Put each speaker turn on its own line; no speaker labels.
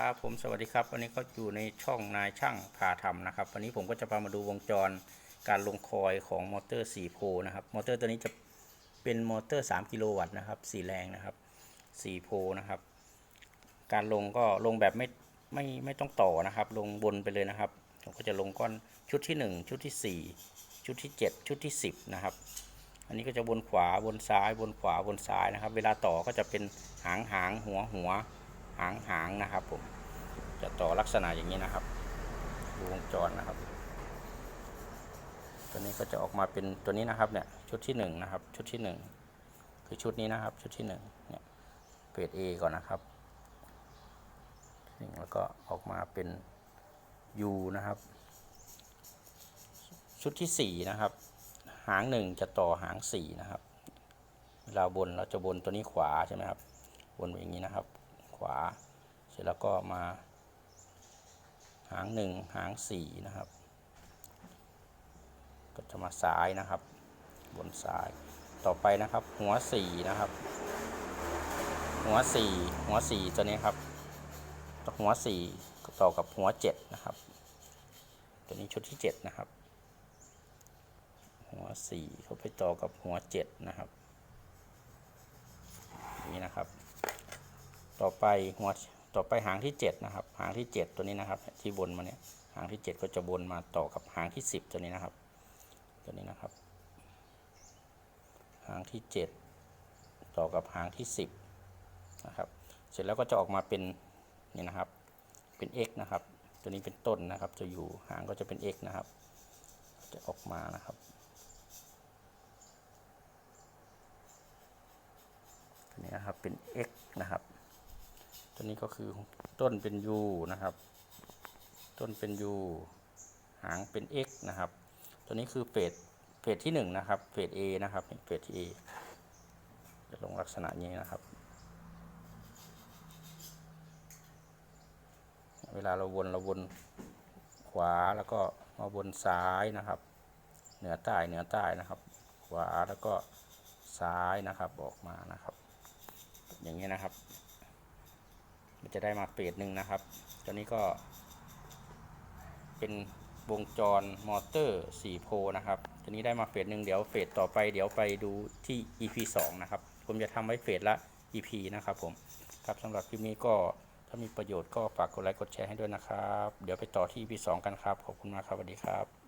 ครับผมสวัสดีครับวันนี้ก็อยู่ในช่องนายช่างพาทำนะครับ วันนี้ผมก็จะพามาดูวงจรการลงคอยของมอเตอร์4โพลนะครับมอเตอร์ตัวนี้จะเป็นมอเตอร์ 3 กิโลวัตต์นะครับสีแรงนะครับ4โพลนะครับ การลงก็ลงแบบไม่ไม่ไม่ต้องต่อนะครับ ลงบนไปเลยนะครับผมก็จะลงก้อนชุดที่ 1 ชุดที่ 4 ชุดที่ 7 ชุดที่ 10 นะครับ อันนี้ก็จะบนขวาบนซ้ายบนขวาบนซ้ายนะครับ เวลาต่อก็จะเป็นหางหางหัวหัว หางหางนะครับผมจะต่อลักษณะอย่างนี้นะครับวงจรนะครับ ตัวนี้ก็จะออกมาเป็นตัวนี้นะครับเนี่ยชุดที่หนึ่งนะครับชุดที่หนึ่งคือชุดนี้นะครับชุดที่หนึ่งเนี่ยเฟส A ก่อนนะครับแล้วก็ออกมาเป็น U นะครับ ชุดที่สี่นะครับ หางหนึ่งจะต่อหางสี่นะครับเวลาบนเราจะบนตัวนี้ขวาใช่ไหมครับบนอย่างนี้นะครับา เสร็จแล้วก็มา หางหนึ่งหางสี่นะครับ ก็จะมาซ้ายนะครับ บนซ้ายต่อไปนะครับ หัวสี่นะครับ หัวสี่หัวสี่ตัวนี้ครับหัวสี่ต่อกับหัวเจ็ดนะครับ ตัวนี้ชุดที่เจ็ดนะครับ หัวสี่เขาไปต่อกับหัวเจ็ดนะครับ นี้นะครับ ต่อไปหัวต่อไปหางที่เจ็ดนะครับ หางที่เจ็ดตัวนี้นะครับ ที่บนมาเนี่ยหางที่เจ็ดก็จะบนมาต่อกับหางที่สิบตัวนี้นะครับ ตัวนี้นะครับ หางที่เจ็ดต่อกับหางที่สิบนะครับ เสร็จแล้วก็จะออกมาเป็นนี่นะครับ เป็น x นะครับ ตัวนี้เป็นต้นนะครับ จะอยู่หางก็จะเป็น x นะครับ จะออกมานะครับตัวนี้นะครับเป็น x นะครับ ตัวนี้ก็คือต้นเป็น u นะครับ ต้นเป็น u หางเป็น x นะครับ ตัวนี้คือเฟสเฟสที่1นะครับเฟส A นะครับเฟสที่ A จะลงลักษณะนี้นะครับ เวลาเราวนเราวนขวาแล้วก็มาวนซ้ายนะครับ เหนือใต้เหนือใต้นะครับ ขวาแล้วก็ซ้ายนะครับออกมานะครับ อย่างนี้นะครับ มันจะได้มาเฟสหนึ่งนะครับ ตัวนี้ก็ เป็นวงจรมอเตอร์4โพนะครับ ตัวนี้ได้มาเฟสหนึ่งเดี๋ยวเฟสต่อไปเดี๋ยวไปดูที่ EP 2 นะครับ ผมจะทำไว้เฟสละ EP นะครับผม ครับสำหรับคลิปนี้ก็ถ้ามีประโยชน์ก็ฝากกดไลค์กดแชร์ให้ด้วยนะครับ เดี๋ยวไปต่อที่ EP 2 กันครับ ขอบคุณมากครับสวัสดีครับ